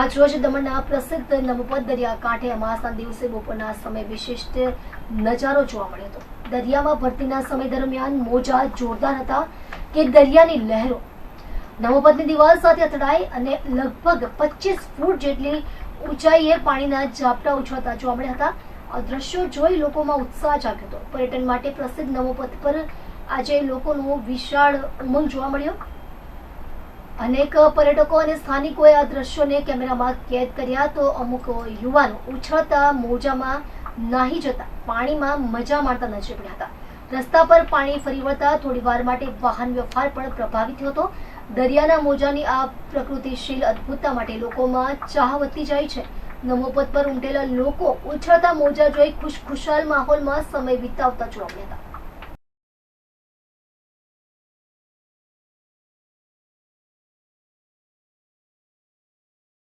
આજ રોજ દમણના પ્રસિદ્ધ નમપત દરિયા કાંઠે અમાસના દિવસે બપોરના સમય વિશિષ્ટ નજારો જોવા મળ્યો હતો. દરિયામાં ભરતીના સમય દરમિયાન મોજા જોરદાર હતા કે દરિયાની લહેરો. નમપતની દિવાલ સાથે અથડાઈ અને લગભગ પચીસ ફૂટ જેટલી ઊંચાઈએ પાણીના ઝાપટા ઉછળતા જોવા મળ્યા હતા. આ દ્રશ્યો જોઈ લોકોમાં ઉત્સાહ જાગ્યો હતો. પર્યટન માટે પ્રસિદ્ધ નમોપથ પર આજે લોકોનો વિશાળ ઉમંગ જોવા મળ્યો. અનેક પર્યટકો અને સ્થાનિકોએ આ દ્રશ્યોને કેમેરામાં કેદ કર્યા તો અમુક યુવાનો ઉછળતા મોજામાં નાહી જતા, પાણીમાં મજા માણતા નજરે પડ્યા હતા. રસ્તા પર પાણી ફરી વળતા થોડી વાર માટે વાહન વ્યવહાર પણ પ્રભાવિત થયો હતો દરિયાના મોજાની આ પ્રકૃતિશીલ અદ્ભુતતા માટે લોકોમાં ચાહ વધતી જાય છે. નમોપત પર ઉમટેલા લોકો ઉછળતા મોજા જોઈ ખુશખુશાલ માહોલમાં સમય વિતાવતા જોવા મળ્યા હતા.